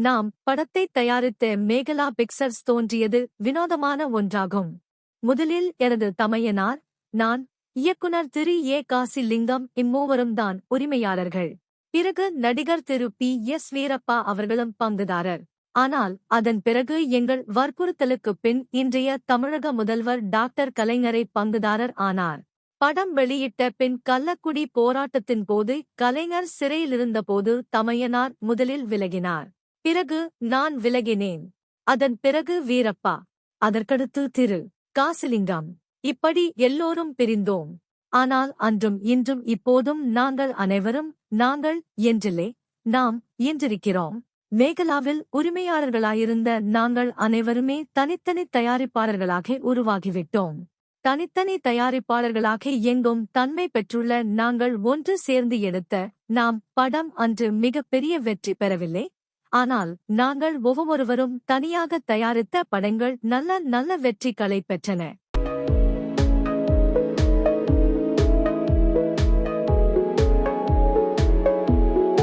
நாம் படத்தை தயாரித்த மேகலா பிக்சர்ஸ் தோன்றியது வினோதமான ஒன்றாகும். முதலில் எனது தமையனார் நான் இயக்குனர் திரு. ஏ. காசிலிங்கம் இம்மூவரும் தான் உரிமையாளர்கள். பிறகு நடிகர் திரு. பி. எஸ். வீரப்பா அவர்களும் பங்குதாரர். ஆனால் அதன் பிறகு எங்கள் வற்புறுத்தலுக்குப் பின் இன்றைய தமிழக முதல்வர் டாக்டர் கலைஞரை பங்குதாரர் ஆனார். படம் வெளியிட்ட பின் கள்ளக்குடி போராட்டத்தின் போது கலைஞர் சிறையிலிருந்தபோது தமையனார் முதலில் விலகினார். பிறகு நான் விலகினேன். அதன் பிறகு வீரப்பா அதற்கடுத்து திரு. காசிலிங்கம். இப்படி எல்லோரும் பிரிந்தோம். ஆனால் அன்றும் இன்றும் இப்போதும் நாங்கள் அனைவரும் நாங்கள் என்றில்லை நாம் என்றிருக்கிறோம் மேகலாவில் உரிமையாளர்களாயிருந்த நாங்கள் அனைவருமே தனித்தனி தயாரிப்பாளர்களாக உருவாகிவிட்டோம். தனித்தனி தயாரிப்பாளர்களாக எங்கும் தன்மை பெற்றுள்ள நாங்கள் ஒன்று சேர்ந்து எடுத்த நாம் படம் அன்று மிகப்பெரிய வெற்றி பெறவில்லை. ஆனால் நாங்கள் ஒவ்வொருவரும் தனியாக தயாரித்த படங்கள் நல்ல நல்ல வெற்றிகளை பெற்றன.